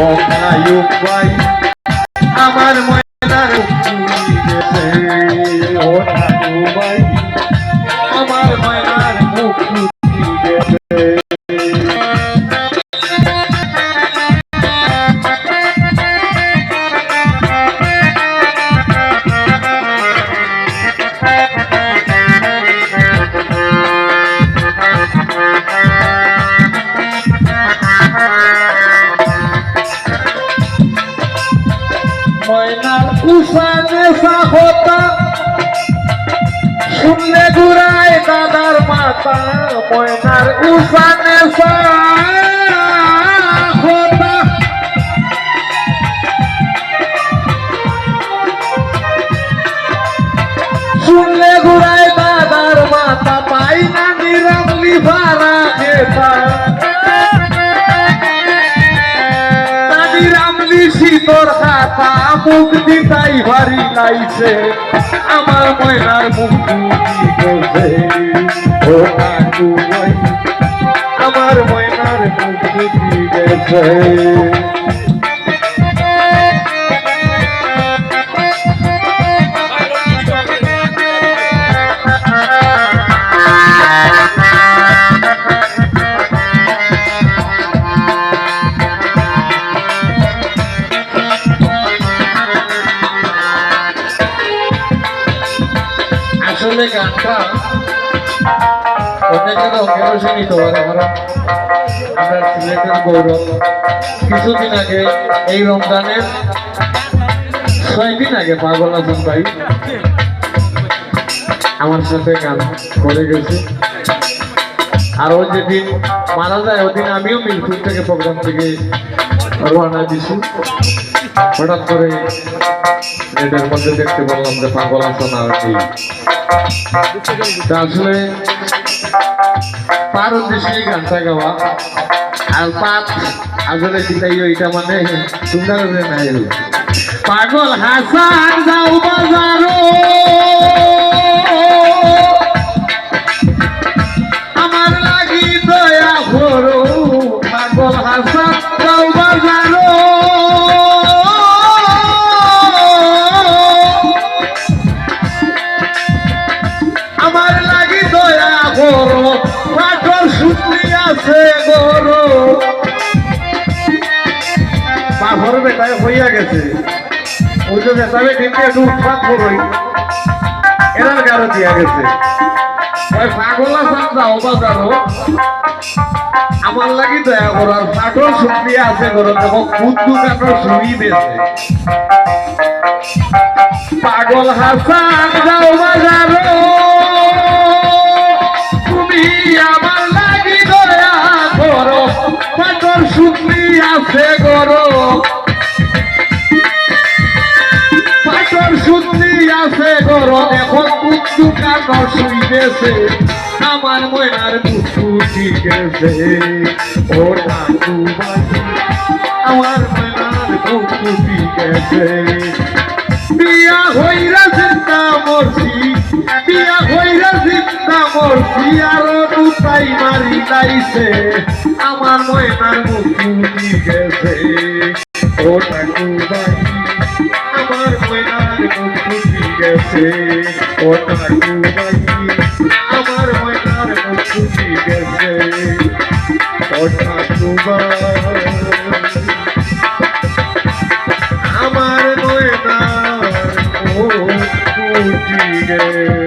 ও নায়ক ভাই আমার ময়নার মুক্তি গেছে ও নায়ক ভাই আমার ময়নার মুক্তি গেছে ময়নার উষানে সাহতা শুনলে ঘুরায় দাদার মাতা ময়নার উষা সাহতা রামলি শীতর খাতা মুখ দিতাই ভারি লাইছে। আমার ময়নার মুখ দিতেছে ও কাকু আমার ময়নার মুখ দিতেছে আসলে গানটা কিছুদিন আগে এই রমজানের ছয় দিন আগে পাগল আছেন ভাই। আমার সাথে গান করে গেছে। আর ও যেদিন মারা যায়, ওদিন আমিও মিরপুর থেকে প্রোগ্রাম থেকে রওনা দিছি। হঠাৎ করে এটার মধ্যে দেখতে বললাম যে পাগল আছেন আর কি। আসলে পার উদ্দেশ্যে এই গানটা গাওয়া। আর পাত আসলে চিন্তাই এটা মানে সুন্দর নাই পাগল হাসান যাও বাঘর বেটায় হইয়া গেছে। ওই যে বেটা বেটিকে একটু উৎপাত করই এরার গারো দিয়া গেছে। আমার লাগি দয়া করো পাগল শুনলি আছে গরো দেখো খুদ দোকানের শুনি বেছে। পাগল হাসান যাও বাজারো। তুমি আমার লাগি দয়া করো, পাগল শুনলি আছে গরো আছে গরো এখন মুখ দোকান শুইতেছে আমার ময়নার মুখ ফুটিতেছে ও ঠাকু আমার ময়নার মুখ ফুটিতেছে বিয়া হইরা চিন্তা মরছি, বিয়া হইরা চিন্তা মরছি, আরও দুটাই মারি লাইছে। আমার ময়নার মুখ গেছে ও ঠাকু ভাই ভাই আমার ময়নার খুশি গেছে। আমার ময়নার খুশি গেছে।